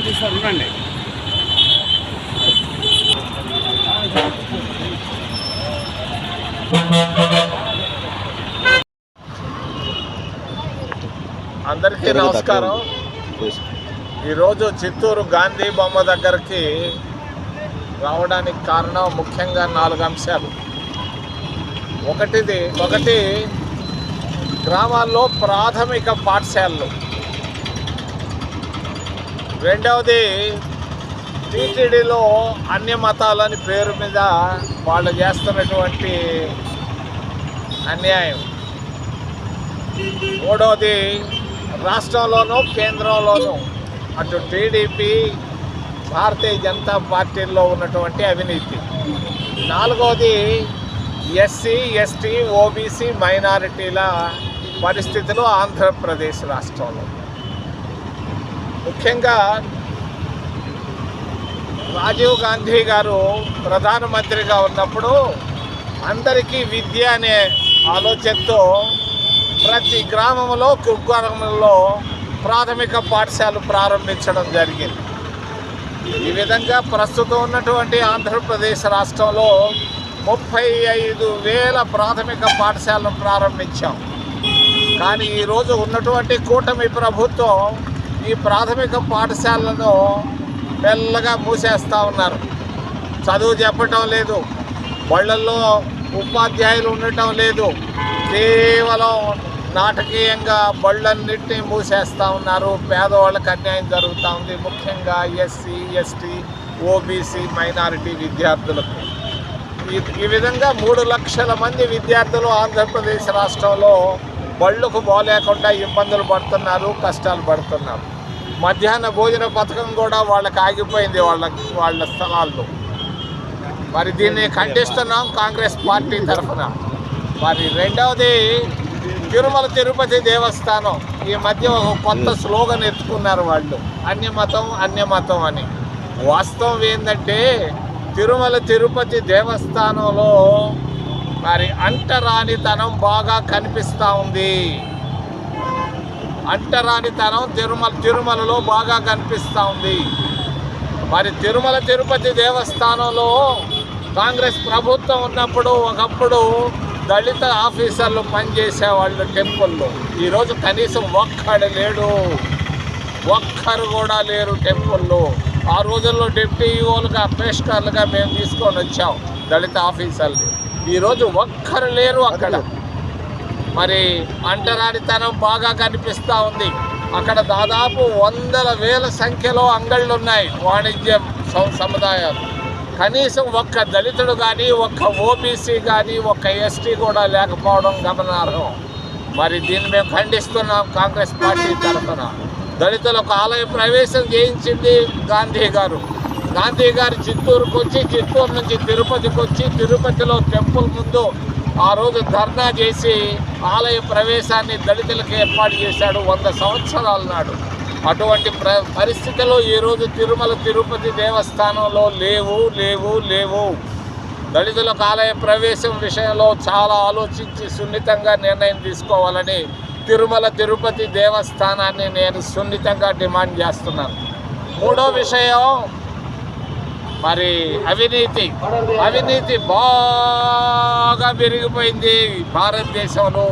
Sir తీస్తారు ఉండండి. అందరికీ నమస్కారం. ఈరోజు చిత్తూరు గాంధీ బొమ్మ దగ్గరికి రావడానికి కారణం ముఖ్యంగా నాలుగు అంశాలు. ఒకటిది ఒకటి గ్రామాల్లో ప్రాథమిక పాఠశాలలు. రెండవది టీటీడీలో అన్య మతాలని పేరు మీద వాళ్ళు చేస్తున్నటువంటి అన్యాయం. మూడవది రాష్ట్రంలోనూ కేంద్రంలోనూ అటు టీడీపీ భారతీయ జనతా పార్టీల్లో ఉన్నటువంటి అవినీతి. నాలుగవది ఎస్సీ ఎస్టీ ఓబీసీ మైనారిటీల పరిస్థితులు ఆంధ్రప్రదేశ్ రాష్ట్రంలో. ముఖ్యంగా రాజీవ్ గాంధీ గారు ప్రధానమంత్రిగా ఉన్నప్పుడు అందరికీ విద్య అనే ఆలోచనతో ప్రతి గ్రామంలో కుగ్రామంలో ప్రాథమిక పాఠశాలలు ప్రారంభించడం జరిగింది. ఈ విధంగా ప్రస్తుతం ఉన్నటువంటి ఆంధ్రప్రదేశ్ రాష్ట్రంలో ముప్పై ఐదు వేల ప్రాథమిక పాఠశాలను ప్రారంభించాం. కానీ ఈరోజు ఉన్నటువంటి కూటమి ప్రభుత్వం ఈ ప్రాథమిక పాఠశాలను మెల్లగా మూసేస్తూ ఉన్నారు. చదువు చెప్పటం లేదు. బళ్ళల్లో ఉపాధ్యాయులు ఉండటం లేదు. కేవలం నాటకీయంగా బళ్ళన్నింటినీ మూసేస్తూ ఉన్నారు. పేదవాళ్ళకి అన్యాయం జరుగుతూ ఉంది. ముఖ్యంగా ఎస్సీ ఎస్టీ ఓబీసీ మైనారిటీ విద్యార్థులకు. ఈ ఈ విధంగా మూడు లక్షల మంది విద్యార్థులు ఆంధ్రప్రదేశ్ రాష్ట్రంలో బళ్ళకు పోలేకుండా ఇబ్బందులు పడుతున్నారు కష్టాలు పడుతున్నారు. మధ్యాహ్న భోజన పథకం కూడా వాళ్ళకి ఆగిపోయింది వాళ్ళ వాళ్ళ స్థలాల్లో. మరి దీన్ని ఖండిస్తున్నాం కాంగ్రెస్ పార్టీ తరఫున. మరి రెండవది తిరుమల తిరుపతి దేవస్థానం. ఈ మధ్య ఒక కొత్త స్లోగన్ ఎత్తుకున్నారు వాళ్ళు. అన్యమతం అన్యమతం అని. వాస్తవం ఏంటంటే తిరుమల తిరుపతి దేవస్థానంలో మరి అంటరానితనం బాగా కనిపిస్తూ ఉంది. అంటరానితనం తిరుమల తిరుమలలో బాగా కనిపిస్తూ ఉంది. మరి తిరుమల తిరుపతి దేవస్థానంలో కాంగ్రెస్ ప్రభుత్వం ఉన్నప్పుడు ఒకప్పుడు దళిత ఆఫీసర్లు పనిచేసేవాళ్ళు టెంపుల్లో. ఈరోజు కనీసం ఒక్కడు లేడు. ఒక్కరు కూడా లేరు టెంపుల్లో. ఆ రోజుల్లో డిప్టీ ఈఓలుగా పేష్కర్లుగా మేము తీసుకొని వచ్చాం దళిత ఆఫీసర్లు. ఈరోజు ఒక్కరు లేరు అక్కడ. మరి అంటరానితనం బాగా కనిపిస్తూ ఉంది. అక్కడ దాదాపు వందల వేల సంఖ్యలో అంగళ్ళు ఉన్నాయి వాణిజ్య సముదాయాలు. కనీసం ఒక్క దళితుడు కానీ ఒక్క ఓబీసీ కానీ ఒక్క ఎస్టీ కూడా లేకపోవడం గమనార్హం. మరి దీన్ని మేము ఖండిస్తున్నాం కాంగ్రెస్ పార్టీ తరఫున. దళితులకు ఆలయ ప్రవేశం చేయించింది గాంధీ గారు. గాంధీ గారు చిత్తూరుకు వచ్చి చిత్తూరు నుంచి తిరుపతికి వచ్చి తిరుపతిలో టెంపుల్ ముందు ఆ రోజు ధర్నా చేసి ఆలయ ప్రవేశాన్ని దళితులకు ఏర్పాటు చేశాడు వంద సంవత్సరాల నాడు. అటువంటి ప్ర పరిస్థితిలో ఈరోజు తిరుమల తిరుపతి దేవస్థానంలో లేవు లేవు లేవు. దళితులకు ఆలయ ప్రవేశం విషయంలో చాలా ఆలోచించి సున్నితంగా నిర్ణయం తీసుకోవాలని తిరుమల తిరుపతి దేవస్థానాన్ని నేను సున్నితంగా డిమాండ్ చేస్తున్నాను. మూడో విషయం మరి అవినీతి అవినీతి బాగా పెరిగిపోయింది భారతదేశంలో.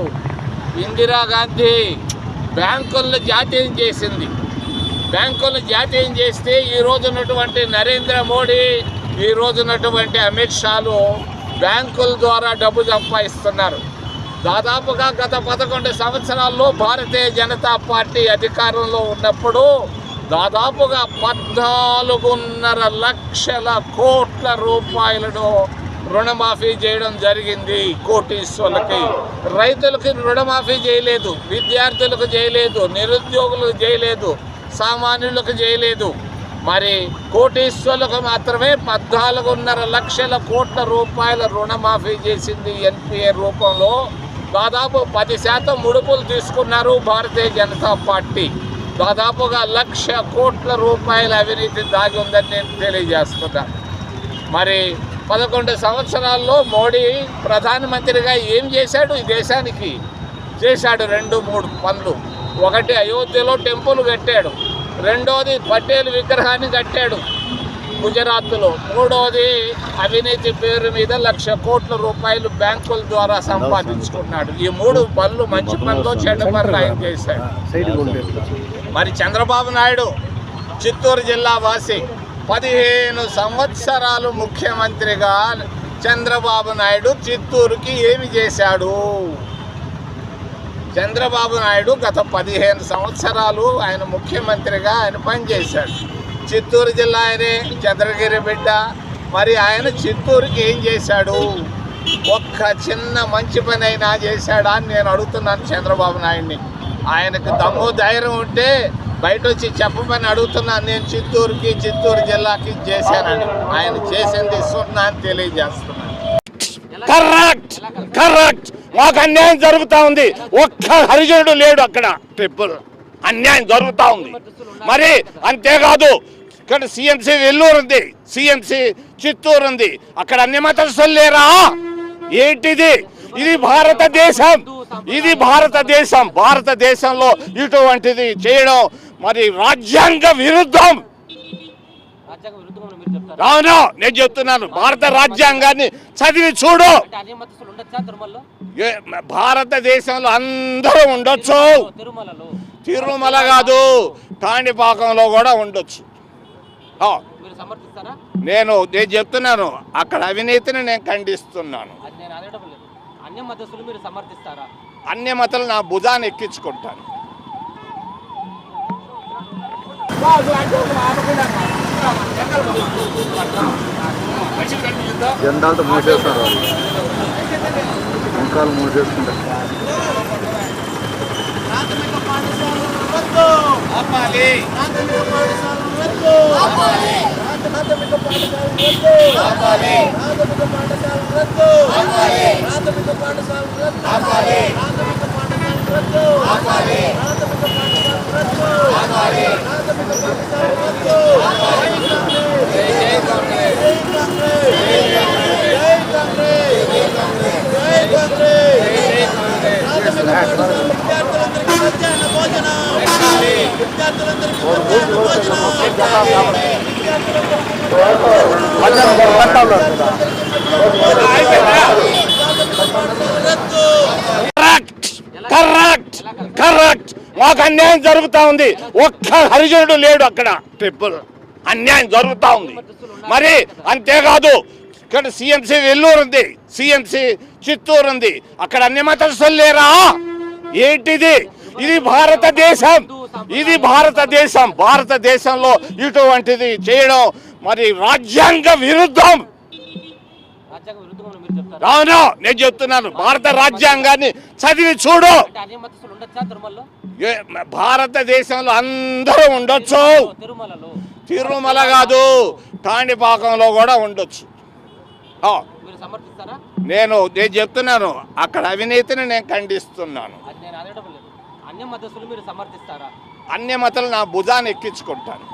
ఇందిరాగాంధీ బ్యాంకులను జాతీయం చేసింది. బ్యాంకులను జాతీయం చేస్తే ఈ ఉన్నటువంటి నరేంద్ర మోడీ ఈ ఉన్నటువంటి అమిత్ షాలు బ్యాంకుల ద్వారా డబ్బు సంపాదిస్తున్నారు. దాదాపుగా గత పదకొండు సంవత్సరాల్లో భారతీయ జనతా పార్టీ అధికారంలో ఉన్నప్పుడు దాదాపుగా పద్నాలుగున్నర లక్షల కోట్ల రూపాయలను రుణమాఫీ చేయడం జరిగింది కోటీశ్వర్లకి. రైతులకి రుణమాఫీ చేయలేదు విద్యార్థులకు చేయలేదు నిరుద్యోగులకు చేయలేదు సామాన్యులకు చేయలేదు. మరి కోటీశ్వర్లకు మాత్రమే పద్నాలుగున్నర లక్షల కోట్ల రూపాయల రుణమాఫీ చేసింది ఎన్పిఏ రూపంలో. దాదాపు పది శాతం ముడుపులు తీసుకున్నారు భారతీయ జనతా పార్టీ. దాదాపుగా లక్ష కోట్ల రూపాయల అవినీతి దాగి ఉందని నేను తెలియజేస్తున్నాను మరి పదకొండు సంవత్సరాల్లో మోడీ ప్రధానమంత్రిగా ఏం చేశాడు? ఈ దేశానికి చేశాడు రెండు మూడు పనులు. ఒకటి అయోధ్యలో టెంపుల్ కట్టాడు. రెండోది పటేల్ విగ్రహాన్ని కట్టాడు. గుజరాత్లో మూడోది అవినీతి పేరు మీద లక్ష కోట్ల రూపాయలు బ్యాంకుల ద్వారా సంపాదించుకున్నాడు. ఈ మూడు పనులు మంచి పనులు చెడ్డ పనులు ఆయన చేశాడు. మరి చంద్రబాబు నాయుడు చిత్తూరు జిల్లా వాసి పదిహేను సంవత్సరాలు ముఖ్యమంత్రిగా చంద్రబాబు నాయుడు చిత్తూరుకి ఏమి చేశాడు? చంద్రబాబు నాయుడు గత పదిహేను సంవత్సరాలు ఆయన ముఖ్యమంత్రిగా ఆయన పనిచేశాడు. చిత్తూరు జిల్లా ఆయనే చంద్రగిరి బిడ్డ. మరి ఆయన చిత్తూరుకి ఏం చేశాడు? ఒక్క చిన్న మంచి పని అయినా చేశాడా అని నేను అడుగుతున్నాను చంద్రబాబు నాయుడిని. ఆయనకు దమ్ము ధైర్యం ఉంటే బయట వచ్చి చెప్పమని అడుగుతున్నాను నేను చిత్తూరుకి చిత్తూరు జిల్లాకి చేశానని. ఆయన చేసింది సున్నా అని తెలియజేస్తున్నాను. Correct correct. మాకు అన్యాయం జరుగుతా ఉంది. ఒక్క హరిజనుడు లేడు అక్కడ. ట్రిపుల్ అన్యాయం జరుగుతా ఉంది. మరి అంతేకాదు ఇక్కడ సిఎంసి వెల్లూరు ఉంది సిఎంసి చిత్తూరు ఉంది అక్కడ అన్ని మతస్థులు లేరా ఏంటిది? ఇది భారతదేశం. ఇది భారతదేశం. భారతదేశంలో ఇటువంటిది చేయడం మరి రాజ్యాంగ విరుద్ధం. అవును నేను చెప్తున్నాను. భారత రాజ్యాంగాన్ని చదివి చూడు. ఏ, భారతదేశంలో అందరూ ఉండొచ్చు. తిరుమల కాదు కాణిపాకంలో కూడా ఉండొచ్చు. నేను నేను చెప్తున్నాను అక్కడ అవినీతిని నేను ఖండిస్తున్నాను. అది నేను అడగడం లేదు. అన్ని మతస్థులు మీరు సమర్థిస్తారా? అన్ని మతలు నా భుజాన్ని కరెక్ట్ కరెక్ట్ మాకు అన్యాయం జరుగుతా ఉంది. ఒక్క హరిజనుడు లేడు అక్కడ. ట్రిపుల్ అన్యాయం జరుగుతా ఉంది. మరి అంతేకాదు ఇక్కడ సిఎంసి వెల్లూరు ఉంది. సిఎంసి చిత్తూరు ఉంది. అక్కడ అన్ని మతస్థులు లేరా? ఏంటిది? ఇది భారతదేశం. ఇది భారతదేశం. భారతదేశంలో ఇటువంటిది చేయడం మరి రాజ్యాంగ విరుద్ధం. అవును నేను చెప్తున్నాను. భారత రాజ్యాంగాన్ని చదివి చూడు. భారతదేశంలో అందరూ ఉండొచ్చు. తిరుమల కాదు కాణిపాకంలో కూడా ఉండొచ్చు. నేను నేను చెప్తున్నాను. అక్కడ అవినీతిని నేను ఖండిస్తున్నాను. అన్య మతస్థులు మీరు సమర్థిస్తారా? అన్య మతలు నా భుజాన్ని ఎక్కించుకుంటాను